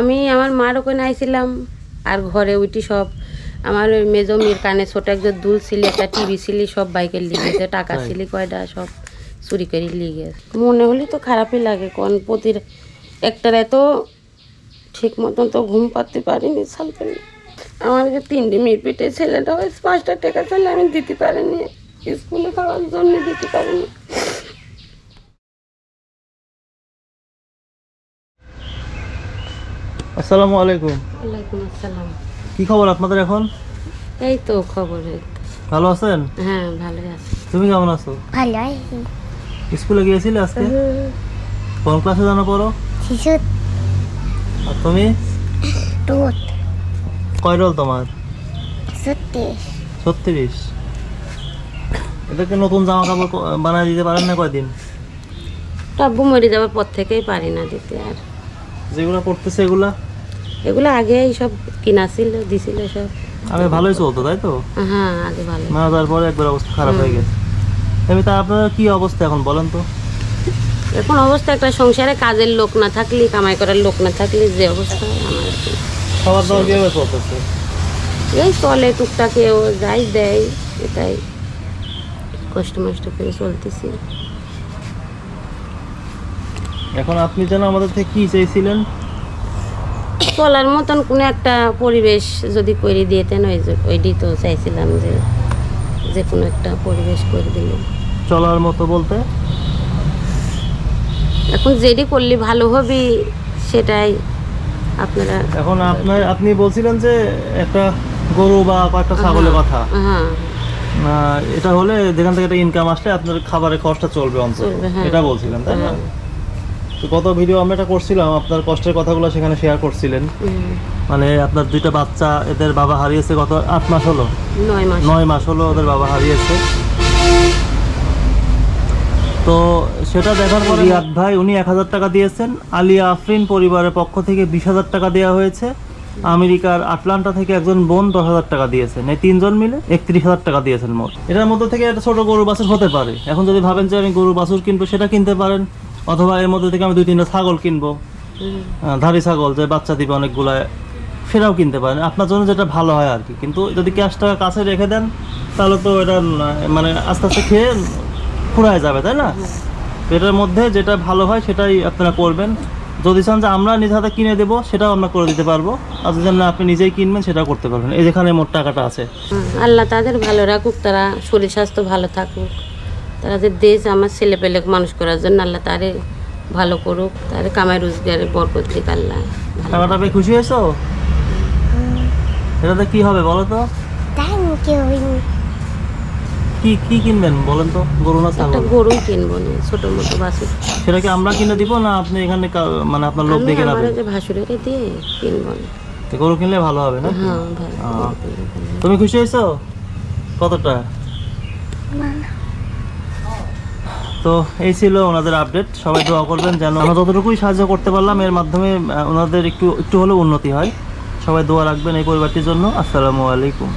আমি আমার মার ওখানে আইছিলাম আর ঘরে উঠি সব আমার ওই মেজো মেয়ের কানে ছোট একজন দুল ছিল একটা টিভি ছিল সব বাইকের লিগেছে টাকা? ছিল কয়টা সব চুরি করে লিগে মনে হলে তো খারাপই লাগে কোন প্রতির একটা এত ঠিক মতন তো ঘুম পাতে পারিনি সালতে আমার যে তিনটে মেয়ের পেটে ছেলেটা ওই পাঁচটা টাকা ছেলে আমি দিতে পারিনি স্কুলে খাওয়ার জন্য দিতে পারিনি। আসসালামু আলাইকুম। ওয়ালাইকুম আসসালাম। কি খবর আপনাদের এখন? এই তো খবর ভালো আছেন? হ্যাঁ ভালোই আছে। তুমি কেমন আছো? ভালো আছি স্কুলে গিয়েছিলে আজকে? কোন ক্লাসে জানো পড়ো? শিশু। আর তুমি? দুধ কয় রোল তোমার? সত্যি ছত্রিশ। এদেরকে নতুন জামা কাপড় বানায় দিতে পারেন না কয়দিন? টাব্বু মরে যাওয়ার পর থেকেই পারি না দিতে আর। যেগুলো পড়তেছে এগুলা? এগুলো আগেই সব কিনা ছিল দিছিল সব। আগে ভালোই চলতো তাই তো? হ্যাঁ আগে ভালো মারা যাওয়ার পরে একবার অবস্থা খারাপ হয়ে গেছে। এমনি তা আপনার কি অবস্থা এখন বলেন তো? এখন অবস্থা একটা সংসারে কাজের লোক না থাকলে কামাই করার লোক না থাকলে যে অবস্থা আমার খাবার দাবার কীভাবে চলতেছে? এই চলে টুকটাক কেউ যাই দেয় এটাই। কষ্ট মষ্ট করে চলতেছি। এখন আপনি যেন আমাদের থেকে কি চাইছিলেন? চলার মতন কোনো একটা পরিবেশ যদি করে দিয়েতেন ওই যে- ওইটাই তো চাইছিলাম যে যে কোনো একটা পরিবেশ করে দিলে। চলার মতো বলতে? এখন যেটি করলে ভালো হবে সেটাই আপনারা এখন আপনার আপনি বলছিলেন যে একটা গরু বা একটা ছাগলের কথা হ্যাঁ। এটা হলে যেখান থেকে একটা ইনকাম আসলে আপনার খাবারের খরচটা চলবে অন্তত। হ্যাঁ। এটা বলছিলেন তাই না? তো গত ভিডিও আমরা এটা করছিলাম আপনার কষ্টের কথাগুলো সেখানে শেয়ার করছিলেন। মানে আপনার দুইটা বাচ্চা এদের বাবা হারিয়েছে গত আট মাস হলো? নয় মাস। নয় মাস হলো ওদের বাবা হারিয়েছে। তো সেটা দেখার পরে রিয়াদ ভাই উনি এক হাজার টাকা দিয়েছেন। আলিয়া আফরিন পরিবারের পক্ষ থেকে বিশ হাজার টাকা দেওয়া হয়েছে। আমেরিকার আটলান্টা থেকে একজন বোন দশ হাজার টাকা দিয়েছেন। এই তিনজন মিলে একত্রিশ হাজার টাকা দিয়েছেন মোট। এটার মধ্যে থেকে একটা ছোট গরু বাছুর হতে পারে। এখন যদি ভাবেন যে আমি গরু বাছুর কিনবো সেটা কিনতে পারেন। অথবা এর মধ্যে থেকে আমি দুই তিনটা ছাগল কিনবো। ধাড়ি ছাগল, যে বাচ্চা দিবে অনেকগুলা, সেটাও কিনতে পারেন। আপনার জন্য যেটা ভালো হয় আর কি। কিন্তু যদি ক্যাশটা কাছে রেখে দেন, তাহলে তো এটা মানে আস্তে আস্তে খেয়ে ফুরায় যাবে, তাই না? এটার মধ্যে যেটা ভালো হয়, সেটাই আপনারা করবেন। যদি চান যে আমরা নিজ হাতে কিনে দেবো, সেটাও আমরা করে দিতে পারব। আর যদি না, আপনি নিজেই কিনবেন, সেটাও করতে পারবেন। এই যেখানে মোট টাকাটা আছে। আল্লাহ তাদের ভালো রাখুক, তারা শরীর স্বাস্থ্য ভালো থাকুক। তারা যে দেশ আমার ছেলে পেলে মানুষ করার জন্য আল্লাহ তারে ভালো করুক তারে কামাই রোজগারে বরকত দিক আল্লাহ। ভালো টাকাটা পেয়ে খুশি হয়েছো? এটাতে কি হবে বলো তো? কি কি কিনবেন বলেন তো? গরু না একটা গরু কিনবো না ছোট মোটো বাসু সেটা কি আমরা কিনে দিব না আপনি এখানে মানে আপনার লোক আমি দেখে আমার ভাসুরের দিয়ে কিনবো না। তো গরু কিনলে ভালো হবে না? হ্যাঁ ভালো তুমি খুশি হয়েছো? কতটা? তো এই ছিল ওনাদের আপডেট সবাই দোয়া করবেন যেন আমরা যতটুকুই সাহায্য করতে পারলাম, এর মাধ্যমে ওনাদের একটু একটু হলেও উন্নতি হয়। সবাই দোয়া রাখবেন এই পরিবারটির জন্য। আসসালামু আলাইকুম।